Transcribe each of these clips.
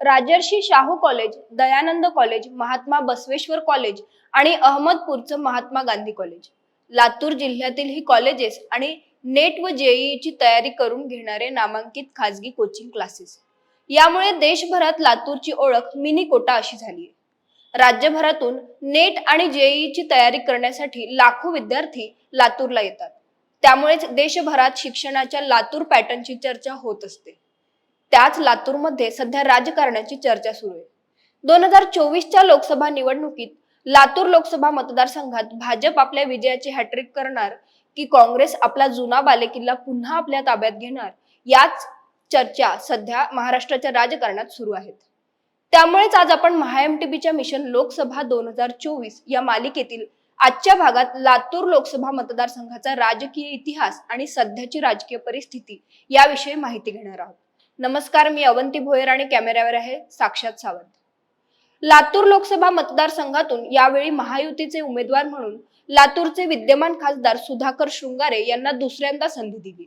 Rajarshi Shahu college Dayanand college Mahatma Basaveshwar college आणि अहमदपूरचं Mahatma Gandhi college. Latur जिल्ह्यातील ही कॉलेजेस आणि नेट व जेईची तयारी करून घेणारे नामांकित खाजगी कोचिंग क्लासेस. यामुळे देशभरात लातूरची ओळख मिनी कोटा अशी झाली आहे. राज्यभरातून नेट आणि जेईची तयारी करण्यासाठी लाखो विद्यार्थी लातूरला येतात. त्यामुळेच देशभरात शिक्षणाच्या लातूर पॅटर्नची चर्चा होत असते. त्याच लातूरमध्ये सध्या राजकारणाची चर्चा सुरू आहे. दोन हजार चोवीसच्या लोकसभा निवडणुकीत लातूर लोकसभा मतदारसंघात भाजप आपल्या विजयाची हॅट्रिक करणार की काँग्रेस आपला जुना बालेकिल्ला पुन्हा आपल्या ताब्यात घेणार याच चर्चा सध्या महाराष्ट्राच्या राजकारणात सुरू आहेत. त्यामुळेच आज आपण महाएमटीबीच्या मिशन लोकसभा दोन हजार चोवीस या मालिकेतील आजच्या भागात लातूर लोकसभा मतदारसंघाचा राजकीय इतिहास आणि सध्याची राजकीय परिस्थिती याविषयी माहिती घेणार आहोत. नमस्कार मी अवंती भोयर आणि कॅमेऱ्यावर आहे साक्षात सावंत. लातूर लोकसभा मतदारसंघातून यावेळी महायुतीचे उमेदवार म्हणून लातूरचे विद्यमान खासदार सुधाकर शृंगारे यांना दुसऱ्यांदा संधी दिली.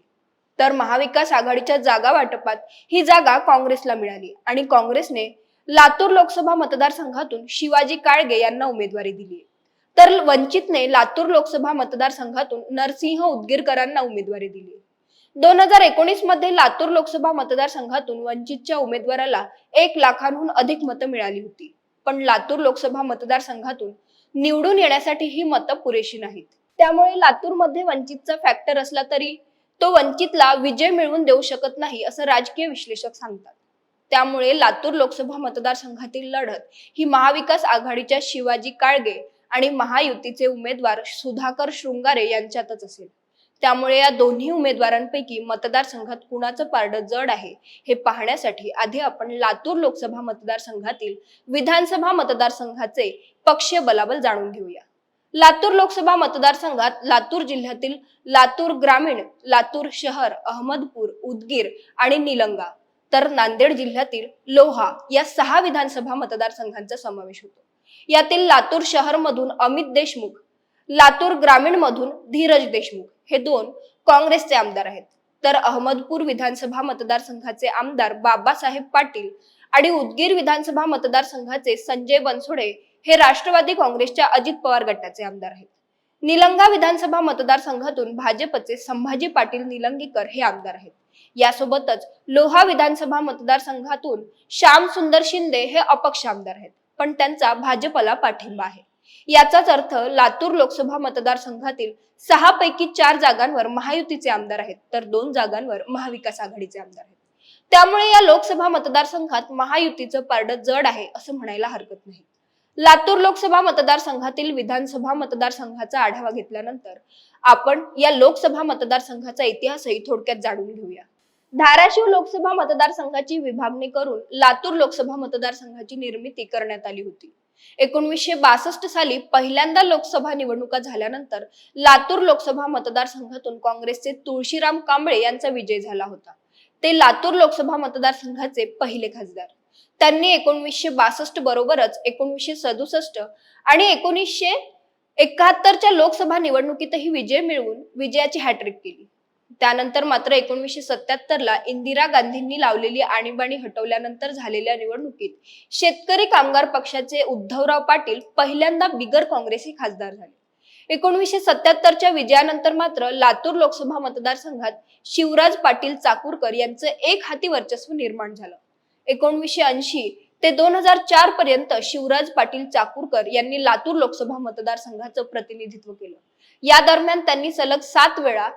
तर महाविकास आघाडीच्या जागा वाटपात ही जागा काँग्रेसला मिळाली आणि काँग्रेसने लातूर लोकसभा मतदारसंघातून शिवाजी काळगे यांना उमेदवारी दिली. तर वंचितने लातूर लोकसभा मतदारसंघातून नरसिंह उदगीरकरांना उमेदवारी दिली. दोन हजार एकोणीसमध्ये लातूर लोकसभा मतदारसंघातून वंचितच्या उमेदवाराला एक लाखांहून अधिक मतं मिळाली होती. पण लातूर लोकसभा मतदारसंघातून निवडून येण्यासाठी ही मतं पुरेशी नाहीत. त्यामुळे लातूरमध्ये वंचितचा फॅक्टर असला तरी तो वंचितला विजय मिळवून देऊ शकत नाही असं राजकीय विश्लेषक सांगतात. त्यामुळे लातूर लोकसभा मतदारसंघातील लढत ही महाविकास आघाडीच्या शिवाजी काळगे आणि महायुतीचे उमेदवार सुधाकर शृंगारे यांच्यातच असेल. त्यामुळे या दोन्ही उमेदवारांपैकी मतदारसंघात कुणाचं पारड जड आहे हे पाहण्यासाठी आधी आपण लातूर लोकसभा मतदारसंघातील विधानसभा मतदारसंघाचे पक्षीय बलाबल जाणून घेऊया. लातूर लोकसभा मतदारसंघात लातूर जिल्ह्यातील लातूर ग्रामीण लातूर शहर अहमदपूर उदगीर आणि निलंगा तर नांदेड जिल्ह्यातील लोहा या सहा विधानसभा मतदारसंघांचा समावेश होतो. यातील लातूर शहर मधून अमित देशमुख लातूर ग्रामीण मधून धीरज देशमुख हे दोन काँग्रेसचे आमदार आहेत. तर अहमदपूर विधानसभा मतदारसंघाचे आमदार बाबासाहेब पाटील आणि उदगीर विधानसभा मतदारसंघाचे संजय बनसोडे हे राष्ट्रवादी काँग्रेसच्या अजित पवार गटाचे आमदार आहेत. निलंगा विधानसभा मतदारसंघातून भाजपचे संभाजी पाटील निलंगेकर हे आमदार आहेत. यासोबतच लोहा विधानसभा मतदारसंघातून श्याम सुंदर शिंदे हे अपक्ष आमदार आहेत. पण त्यांचा भाजपला पाठिंबा आहे. याचाच अर्थ लातूर लोकसभा मतदारसंघातील सहा पैकी चार जागांवर महायुतीचे आमदार आहेत तर दोन जागांवर महाविकास आघाडीचे आमदार आहेत. त्यामुळे या लोकसभा मतदारसंघात महायुतीचं पारडं जड आहे असं म्हणायला हरकत नाही. लातूर लोकसभा मतदारसंघातील विधानसभा मतदारसंघाचा आढावा घेतल्यानंतर आपण या लोकसभा मतदारसंघाचा इतिहासही थोडक्यात जाणून घेऊया. धाराशिव लोकसभा मतदारसंघाची विभागणी करून लातूर लोकसभा मतदारसंघाची निर्मिती करण्यात आली होती. एकोणवीसशे बासष्ट साली पहिल्यांदा लोकसभा निवडणुका झाल्यानंतर लातूर लोकसभा मतदारसंघातून काँग्रेसचे तुळशीराम कांबळे यांचा विजय झाला होता. ते लातूर लोकसभा मतदारसंघाचे पहिले खासदार. त्यांनी एकोणवीसशे बासष्ट बरोबरच एकोणवीसशे सदुसष्ट आणि एकोणीसशे एकाहत्तरच्या लोकसभा निवडणुकीतही विजय मिळवून विजयाची हॅट्रिक केली. त्यानंतर मात्र एकोणवीसशे सत्याहत्तरला इंदिरा गांधींनी लावलेली आणीबाणी हटवल्यानंतर झालेल्या निवडणुकीत शेतकरी कामगार पक्षाचे उद्धवराव पाटील पहिल्यांदा बिगर काँग्रेसी खासदार झाले. एकोणीसशे सत्याहत्तरच्या विजयानंतर मात्र लातूर लोकसभा मतदारसंघात शिवराज पाटील चाकूरकर यांचं एक हाती वर्चस्व निर्माण झालं. एकोणवीसशे ऐंशी ते दोन हजार चार पर्यंत शिवराज पाटील चाकूरकर यांनी लातूर लोकसभा मतदारसंघाचं प्रतिनिधित्व केलं. या दरम्यान त्यांनी सलग सात वेळा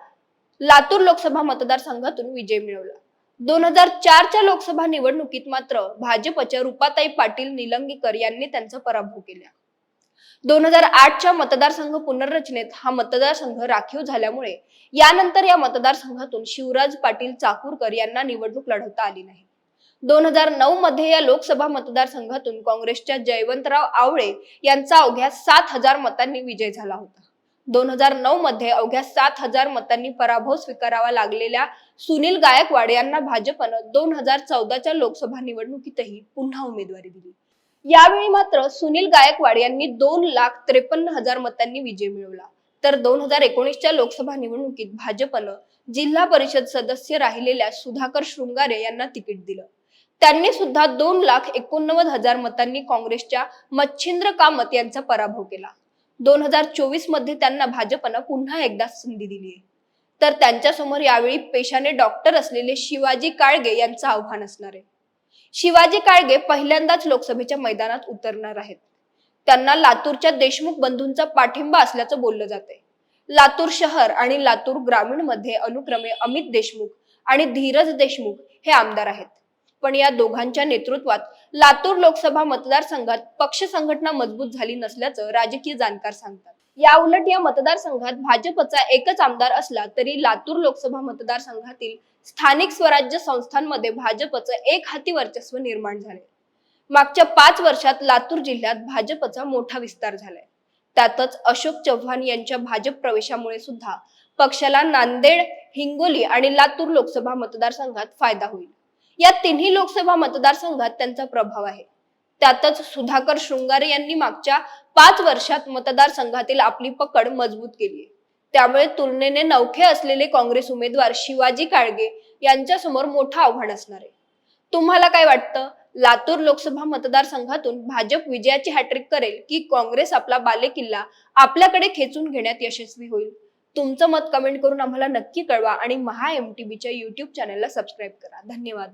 लातूर लोकसभा मतदारसंघातून विजय मिळवला. दोन हजार चारच्या लोकसभा निवडणुकीत मात्र भाजपच्या रुपाताई पाटील निलंगेकर यांनी त्यांचा पराभव केला. दोन हजार आठच्या मतदारसंघ पुनर्रचनेत हा मतदारसंघ राखीव झाल्यामुळे यानंतर या मतदारसंघातून शिवराज पाटील चाकूरकर यांना निवडणूक लढवता आली नाही. दोन हजार नऊ मध्ये या लोकसभा मतदारसंघातून काँग्रेसच्या जयवंतराव आवळे यांचा अवघ्या सात हजार मतांनी विजय झाला होता. दोन हजार नऊ मध्ये अवघ्या सात हजार मतांनी पराभव स्वीकारावा लागलेल्या सुनील गायकवाड यांना भाजपनं दोन हजार चौदाच्या लोकसभा निवडणुकीतही पुन्हा उमेदवारी दिली. यावेळी मात्र सुनील गायकवाड यांनी दोन लाख त्रेपन्न हजार मतांनी विजय मिळवला. तर दोन हजार एकोणीसच्या लोकसभा निवडणुकीत भाजपनं जिल्हा परिषद सदस्य राहिलेल्या सुधाकर शृंगारे यांना तिकीट दिलं. त्यांनी सुद्धा दोन लाख एकोणनव्वद हजार मतांनी काँग्रेसच्या मच्छिंद्र कामत यांचा पराभव केला. दोन हजार चोवीसमध्ये त्यांना भाजपनं पुन्हा एकदा संधी दिली आहे. तर त्यांच्यासमोर यावेळी पेशाने डॉक्टर असलेले शिवाजी काळगे यांचं आव्हान असणार आहे. शिवाजी काळगे पहिल्यांदाच लोकसभेच्या मैदानात उतरणार आहेत. त्यांना लातूरच्या देशमुख बंधूंचा पाठिंबा असल्याचं बोललं जाते लातूर शहर आणि लातूर ग्रामीणमध्ये अनुक्रमे अमित देशमुख आणि धीरज देशमुख हे आमदार आहेत. पण या दोघांच्या नेतृत्वात लातूर लोकसभा मतदारसंघात पक्ष संघटना मजबूत झाली नसल्याचं राजकीय जाणकार सांगतात. या उलट या मतदारसंघात भाजपचा एकच आमदार असला तरी लातूर लोकसभा मतदारसंघातील स्थानिक स्वराज्य संस्थांमध्ये भाजपचं एक हाती वर्चस्व निर्माण झाले मागच्या पाच वर्षात लातूर जिल्ह्यात भाजपचा मोठा विस्तार झालाय. त्यातच अशोक चव्हाण यांच्या भाजप प्रवेशामुळे सुद्धा पक्षाला नांदेड हिंगोली आणि लातूर लोकसभा मतदारसंघात फायदा होईल. या तिन्ही लोकसभा मतदारसंघात त्यांचा प्रभाव आहे. त्यातच सुधाकर शृंगारे यांनी मागच्या पाच वर्षात मतदारसंघातील आपली पकड मजबूत केली आहे. त्यामुळे तुलनेने नवखे असलेले काँग्रेस उमेदवार शिवाजी काळगे यांच्यासमोर मोठं आव्हान असणार आहे. तुम्हाला काय वाटतं? लातूर लोकसभा मतदारसंघातून भाजप विजयाची हॅट्रिक करेल की काँग्रेस आपला बालेकिल्ला आपल्याकडे खेचून घेण्यात यशस्वी होईल? तुमचं मत कमेंट करून आम्हाला नक्की कळवा आणि महा एम टी बीच्या युट्यूब चॅनलला सबस्क्राईब करा. धन्यवाद.